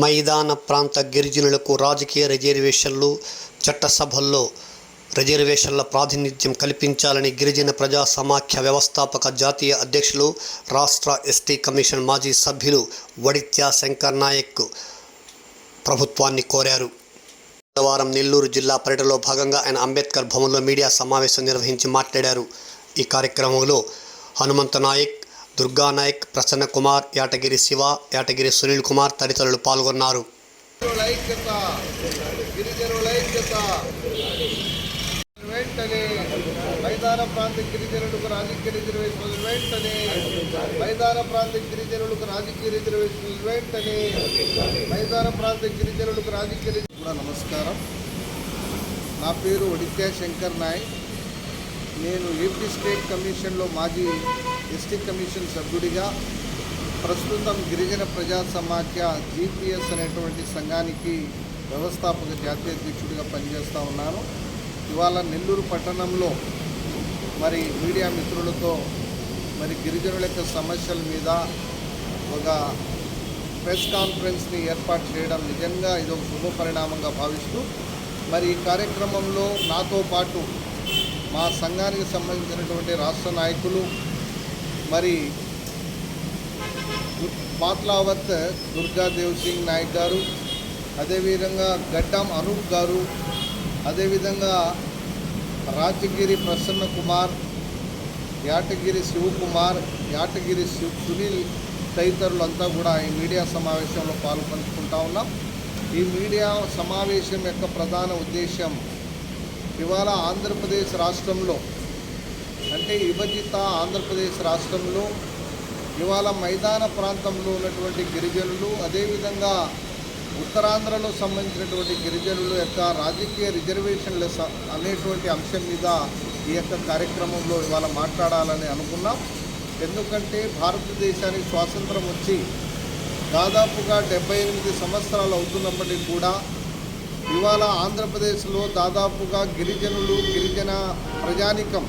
మైదాన ప్రాంత గిరిజనులకు రాజకీయ రిజర్వేషన్లు చట్టసభల్లో రిజర్వేషన్ల ప్రాతినిధ్యం కల్పించాలని గిరిజన ప్రజా సమాఖ్య వ్యవస్థాపక జాతీయ అధ్యక్షులు రాష్ట్ర ఎస్టీ కమిషన్ మాజీ సభ్యులు వడిత్యా శంకర్ నాయక్ ప్రభుత్వాన్ని కోరారు. బుధవారం నెల్లూరు జిల్లా పర్యటనలో భాగంగా ఆయన అంబేద్కర్ భవన్లో మీడియా సమావేశం నిర్వహించి మాట్లాడారు. ఈ కార్యక్రమంలో హనుమంత నాయక్ దుర్గా నాయక్ ప్రసన్న కుమార్ యాటగిరి శివ యాటగిరి సునీల్ కుమార్ తదితరులు పాల్గొన్నారు. వెంటనే మైదాన ప్రాంత గిరిజనులకు రాజకీయ రిజర్వేషన్లు వెంటనే మైదాన ప్రాంత గిరిజనులకు రాజకీయ రిజర్వేషన్లు వెంటనే మైదాన ప్రాంత గిరిజనులకు రాజకీయ రిజ- కూడా నమస్కారం. నా పేరు ఒడిత్యా శంకర్ నాయక్. నేను ఏపీ స్టేట్ కమిషన్లో మాజీ ఎస్టీ కమిషన్ సభ్యుడిగా ప్రస్తుతం గిరిజన ప్రజా సమాఖ్య జీపీఎస్ అనేటువంటి సంఘానికి వ్యవస్థాపక జాతీయ అధ్యక్షుడిగా పనిచేస్తూ ఉన్నాను. ఇవాళ నెల్లూరు పట్టణంలో మరి మీడియా మిత్రులతో మరి గిరిజనుల యొక్క సమస్యల మీద ఒక ప్రెస్ కాన్ఫరెన్స్ని ఏర్పాటు చేయడం నిజంగా ఇది ఒక శుభ పరిణామంగా భావిస్తూ మరి ఈ కార్యక్రమంలో నాతో పాటు మా సంఘానికి సంబంధించినటువంటి రాష్ట్ర నాయకులు మరి పాత్లావత్ దుర్గాదేవ్ సింగ్ నాయక్ గారు అదేవిధంగా గడ్డం అనూప్ గారు అదేవిధంగా రాజగిరి ప్రసన్న కుమార్ యాటగిరి శివకుమార్ యాటగిరి శివ్ సునీల్ తదితరులంతా కూడా ఈ మీడియా సమావేశంలో పాల్పంచుకుంటా ఉన్నాం. ఈ మీడియా సమావేశం యొక్క ప్రధాన ఉద్దేశం ఇవాళ ఆంధ్రప్రదేశ్ రాష్ట్రంలో అంటే విభజిత ఆంధ్రప్రదేశ్ రాష్ట్రంలో ఇవాళ మైదాన ప్రాంతంలో ఉన్నటువంటి గిరిజనులు అదేవిధంగా ఉత్తరాంధ్రలో సంబంధించినటువంటి గిరిజనుల యొక్క రాజకీయ రిజర్వేషన్ల స- అనేటువంటి అంశం మీద ఈ యొక్క కార్యక్రమంలో ఇవాళ మాట్లాడాలని అనుకున్నాం. ఎందుకంటే భారతదేశానికి స్వాతంత్రం వచ్చి దాదాపుగా డెబ్బై ఎనిమిది సంవత్సరాలు అవుతున్నప్పటికీ కూడా ఇవాళ ఆంధ్రప్రదేశ్లో దాదాపుగా గిరిజనులు గిరిజన ప్రజానికం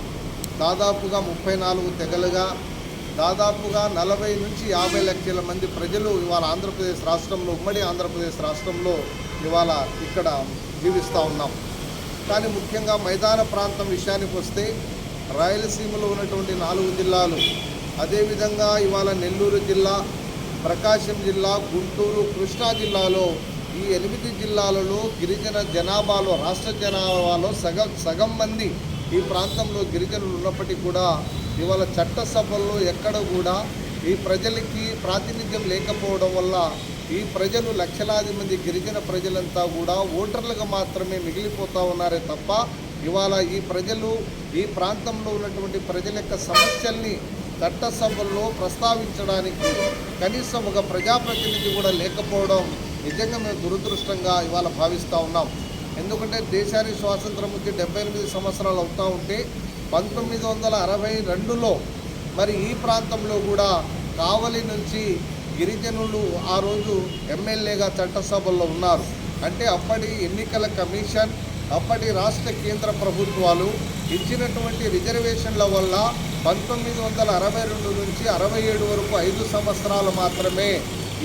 దాదాపుగా ముప్పై నాలుగు తెగలుగా దాదాపుగా నలభై నుంచి యాభై లక్షల మంది ప్రజలు ఇవాళ ఆంధ్రప్రదేశ్ రాష్ట్రంలో ఉమ్మడి ఆంధ్రప్రదేశ్ రాష్ట్రంలో ఇవాళ ఇక్కడ జీవిస్తూ ఉన్నాం. కానీ ముఖ్యంగా మైదాన ప్రాంతం విషయానికి వస్తే రాయలసీమలో ఉన్నటువంటి నాలుగు జిల్లాలు అదేవిధంగా ఇవాళ నెల్లూరు జిల్లా ప్రకాశం జిల్లా గుంటూరు కృష్ణా జిల్లాలో ఈ ఎనిమిది జిల్లాలలో గిరిజన జనాభాలో రాష్ట్ర జనాభాలో సగం సగం మంది ఈ ప్రాంతంలో గిరిజనులు ఉన్నప్పటికీ కూడా ఇవాళ చట్టసభల్లో ఎక్కడ కూడా ఈ ప్రజలకి ప్రాతినిధ్యం లేకపోవడం వల్ల ఈ ప్రజలు లక్షలాది మంది గిరిజన ప్రజలంతా కూడా ఓటర్లుగా మాత్రమే మిగిలిపోతూ ఉన్నారే తప్ప ఇవాళ ఈ ప్రజలు ఈ ప్రాంతంలో ఉన్నటువంటి ప్రజల యొక్క సమస్యల్ని చట్టసభల్లో ప్రస్తావించడానికి కనీసం ఒక ప్రజాప్రతినిధి కూడా లేకపోవడం నిజంగా మేము దురదృష్టంగా ఇవాళ భావిస్తూ ఉన్నాం. ఎందుకంటే దేశానికి స్వాతంత్రం వచ్చి డెబ్బై ఎనిమిది సంవత్సరాలు అవుతూ ఉంటే పంతొమ్మిది వందల అరవై రెండులో మరి ఈ ప్రాంతంలో కూడా కావలి నుంచి గిరిజనులు ఆ రోజు ఎమ్మెల్యేగా చట్టసభల్లో ఉన్నారు. అంటే అప్పటి ఎన్నికల కమిషన్ అప్పటి రాష్ట్ర కేంద్ర ప్రభుత్వాలు ఇచ్చినటువంటి రిజర్వేషన్ల వల్ల పంతొమ్మిది వందల అరవై రెండు నుంచి అరవై ఏడు వరకు ఐదు సంవత్సరాలు మాత్రమే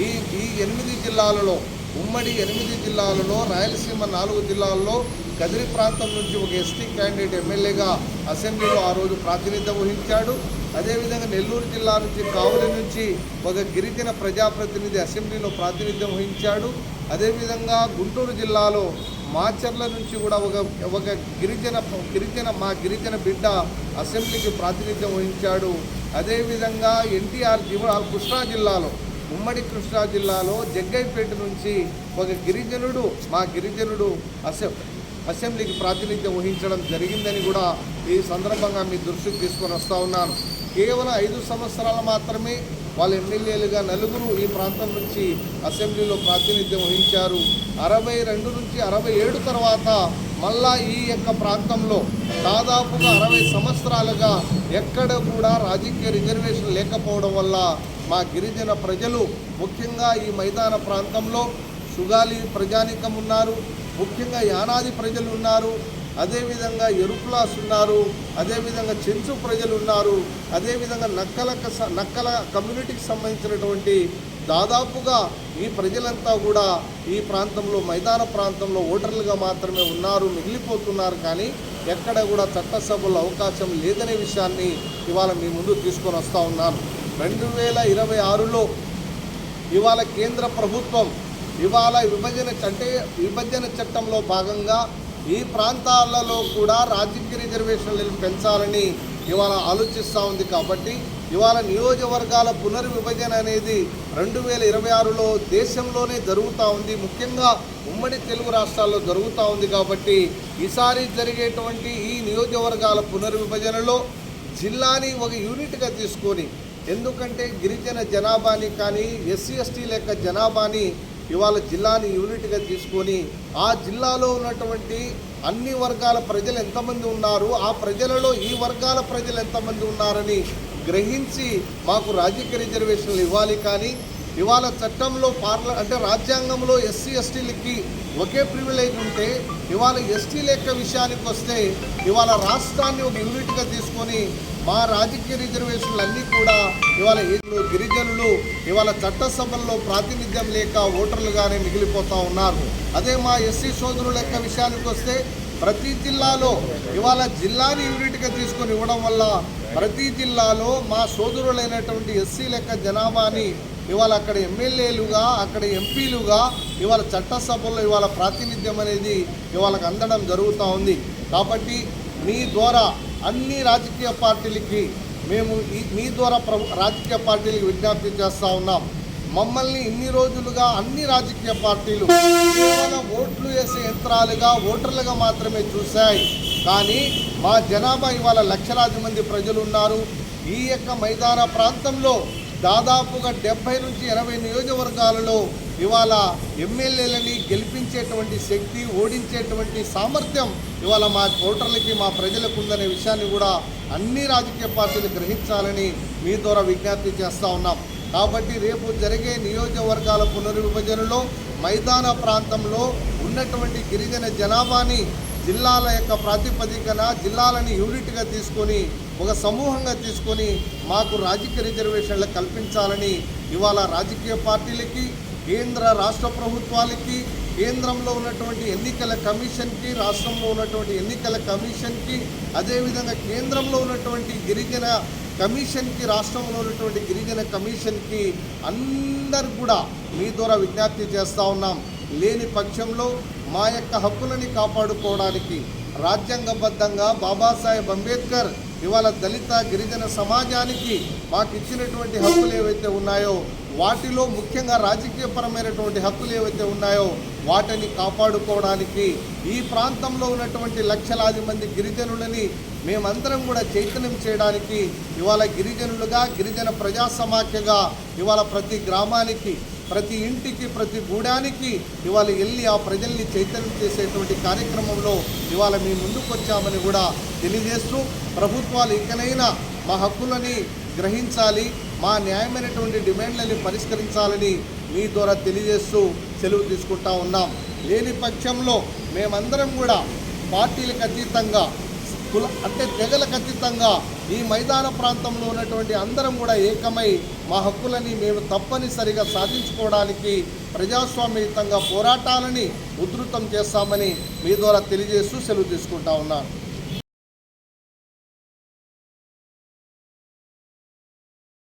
ఈ ఈ ఎనిమిది జిల్లాలలో ఉమ్మడి ఎనిమిది జిల్లాలలో రాయలసీమ నాలుగు జిల్లాల్లో కదిరి ప్రాంతం నుంచి ఒక ఎస్టీ క్యాండిడేట్ ఎమ్మెల్యేగా అసెంబ్లీలో ఆ రోజు ప్రాతినిధ్యం వహించాడు. అదేవిధంగా నెల్లూరు జిల్లా నుంచి కావలి నుంచి ఒక గిరిజన ప్రజాప్రతినిధి అసెంబ్లీలో ప్రాతినిధ్యం వహించాడు. అదేవిధంగా గుంటూరు జిల్లాలో మాచర్ల నుంచి కూడా ఒక ఒక గిరిజన గిరిజన మా గిరిజన బిడ్డ అసెంబ్లీకి ప్రాతినిధ్యం వహించాడు. అదేవిధంగా ఎన్టీఆర్ జీవ కృష్ణా జిల్లాలో ఉమ్మడి కృష్ణా జిల్లాలో జగ్గైపేట నుంచి ఒక గిరిజనుడు మా గిరిజనుడు అసెం అసెంబ్లీకి ప్రాతినిధ్యం వహించడం జరిగిందని కూడా ఈ సందర్భంగా మీ దృష్టికి తీసుకొని వస్తూ ఉన్నాను. కేవలం ఐదు సంవత్సరాలు మాత్రమే వాళ్ళ ఎమ్మెల్యేలుగా నలుగురు ఈ ప్రాంతం నుంచి అసెంబ్లీలో ప్రాతినిధ్యం వహించారు. అరవై రెండు నుంచి అరవై ఏడు తర్వాత మళ్ళా ఈ యొక్క ప్రాంతంలో దాదాపుగా అరవై సంవత్సరాలుగా ఎక్కడ కూడా రాజకీయ రిజర్వేషన్ లేకపోవడం వల్ల మా గిరిజన ప్రజలు ముఖ్యంగా ఈ మైదాన ప్రాంతంలో సుగాలి ప్రజానికం ఉన్నారు ముఖ్యంగా యానాది ప్రజలు ఉన్నారు అదేవిధంగా ఎరుపులాస్ ఉన్నారు అదేవిధంగా చెంచు ప్రజలు ఉన్నారు అదేవిధంగా నక్కల నక్కల కమ్యూనిటీకి సంబంధించినటువంటి దాదాపుగా ఈ ప్రజలంతా కూడా ఈ ప్రాంతంలో మైదాన ప్రాంతంలో ఓటర్లుగా మాత్రమే ఉన్నారు మిగిలిపోతున్నారు కానీ ఎక్కడ కూడా చట్టసభలో అవకాశం లేదనే విషయాన్ని ఇవాళ మీ ముందు తీసుకొని వస్తూ ఉన్నాను. రెండు వేల ఇరవై ఆరులో ఇవాళ కేంద్ర ప్రభుత్వం ఇవాళ విభజన అంటే విభజన చట్టంలో భాగంగా ఈ ప్రాంతాలలో కూడా రాజకీయ రిజర్వేషన్లను పెంచాలని ఇవాళ ఆలోచిస్తూ ఉంది కాబట్టి ఇవాళ నియోజకవర్గాల పునర్విభజన అనేది రెండు వేల ఇరవై ఆరులో దేశంలోనే జరుగుతూ ఉంది. ముఖ్యంగా ఉమ్మడి తెలుగు రాష్ట్రాల్లో జరుగుతూ ఉంది కాబట్టి ఈసారి జరిగేటువంటి ఈ నియోజకవర్గాల పునర్విభజనలో జిల్లాని ఒక యూనిట్గా తీసుకొని ఎందుకంటే గిరిజన జనాభాని కానీ ఎస్సీ ఎస్టీ లెక్క జనాభాని ఇవాళ జిల్లాని యూనిట్గా తీసుకొని ఆ జిల్లాలో ఉన్నటువంటి అన్ని వర్గాల ప్రజలు ఎంతమంది ఉన్నారు ఆ ప్రజలలో ఈ వర్గాల ప్రజలు ఎంతమంది ఉన్నారని గ్రహించి మాకు రాజకీయ రిజర్వేషన్లు ఇవ్వాలి కానీ ఇవాళ చట్టంలో పార్ల అంటే రాజ్యాంగంలో ఎస్సీ ఎస్టీలకి ఒకే ప్రివిలేజ్ ఉంటే ఇవాళ ఎస్టీ లెక్క విషయానికి వస్తే ఇవాళ రాష్ట్రాన్ని ఒక యూనిట్గా తీసుకొని మా రాజకీయ రిజర్వేషన్లు అన్నీ కూడా ఇవాళ ఏళ్ళు గిరిజనులు ఇవాళ చట్టసభల్లో ప్రాతినిధ్యం లేక ఓటర్లుగానే మిగిలిపోతూ ఉన్నారు. అదే మా ఎస్సీ సోదరుల యొక్క విషయానికి వస్తే ప్రతి జిల్లాలో ఇవాళ జిల్లాని యూనిట్గా తీసుకొని ఇవ్వడం వల్ల ప్రతి జిల్లాలో మా సోదరులైనటువంటి ఎస్సీ లెక్క జనాభాని ఇవాళ అక్కడ ఎమ్మెల్యేలుగా అక్కడ ఎంపీలుగా ఇవాళ చట్టసభల్లో ఇవాళ ప్రాతినిధ్యం అనేది ఇవాళకు అందడం జరుగుతూ ఉంది. కాబట్టి మీ ద్వారా అన్ని రాజకీయ పార్టీలకి మేము మీ ద్వారా ప్రభు రాజకీయ పార్టీలకు విజ్ఞప్తి చేస్తూ ఉన్నాం. మమ్మల్ని ఇన్ని రోజులుగా అన్ని రాజకీయ పార్టీలు కేవలం ఓట్లు వేసే యంత్రాలుగా ఓటర్లుగా మాత్రమే చూశాయి. కానీ మా జనాభా ఇవాళ లక్షలాది మంది ప్రజలు ఉన్నారు. ఈ యొక్క మైదాన ప్రాంతంలో దాదాపుగా డెబ్బై నుంచి ఎనభై నియోజకవర్గాలలో ఇవాళ ఎమ్మెల్యేలని గెలిపించేటువంటి శక్తి ఓడించేటువంటి సామర్థ్యం ఇవాళ మా ఓటర్లకి మా ప్రజలకు ఉందనే విషయాన్ని కూడా అన్ని రాజకీయ పార్టీలు గ్రహించాలని మీ ద్వారా విజ్ఞప్తి చేస్తూ ఉన్నాం. కాబట్టి రేపు జరిగే నియోజకవర్గాల పునర్విభజనలో మైదాన ప్రాంతంలో ఉన్నటువంటి గిరిజన జనాభాని జిల్లాల యొక్క ప్రాతిపదికన జిల్లాలని యూనిట్గా తీసుకొని ఒక సమూహంగా తీసుకొని మాకు రాజకీయ రిజర్వేషన్లు కల్పించాలని ఇవాళ రాజకీయ పార్టీలకి కేంద్ర రాష్ట్ర ప్రభుత్వాలకి కేంద్రంలో ఉన్నటువంటి ఎన్నికల కమిషన్కి రాష్ట్రంలో ఉన్నటువంటి ఎన్నికల కమిషన్కి అదేవిధంగా కేంద్రంలో ఉన్నటువంటి గిరిజన కమిషన్కి రాష్ట్రంలో ఉన్నటువంటి గిరిజన కమిషన్కి అందరు కూడా మీ ద్వారా విజ్ఞప్తి చేస్తూ ఉన్నాం. లేని పక్షంలో మా యొక్క హక్కులని కాపాడుకోవడానికి రాజ్యాంగబద్ధంగా బాబాసాహెబ్ అంబేద్కర్ ఇవాళ దళిత గిరిజన సమాజానికి మాకు ఇచ్చినటువంటి హక్కులు ఏవైతే ఉన్నాయో వాటిలో ముఖ్యంగా రాజకీయపరమైనటువంటి హక్కులు ఏవైతే ఉన్నాయో వాటిని కాపాడుకోవడానికి ఈ ప్రాంతంలో ఉన్నటువంటి లక్షలాది మంది గిరిజనులని మేమందరం కూడా చైతన్యం చేయడానికి ఇవాళ గిరిజనులుగా గిరిజన ప్రజా సమాఖ్యగా ఇవాళ ప్రతి గ్రామానికి ప్రతి ఇంటికి ప్రతి గూడానికి ఇవాళ వెళ్ళి ఆ ప్రజల్ని చైతన్యం చేసేటువంటి కార్యక్రమంలో ఇవాళ మీ ముందుకు వచ్చామని కూడా తెలియజేస్తూ ప్రభుత్వాలు ఇకనైనా మా హక్కులని గ్రహించాలి మా న్యాయమైనటువంటి డిమాండ్లని పరిష్కరించాలని మీ ద్వారా తెలియజేస్తూ సెలవు తీసుకుంటా ఉన్నాం. లేని పక్షంలో మేమందరం కూడా పార్టీలకు అతీతంగా కుల అంటే తెగలకు అతీతంగా ఈ మైదాన ప్రాంతంలో ఉన్నటువంటి అందరం కూడా ఏకమై మా హక్కులని మేము తప్పనిసరిగా సాధించుకోవడానికి ప్రజాస్వామ్యయుతంగా పోరాటాలని ఉధృతం చేస్తామని మీ ద్వారా తెలియజేస్తూ సెలవు తీసుకుంటా ఉన్నాను.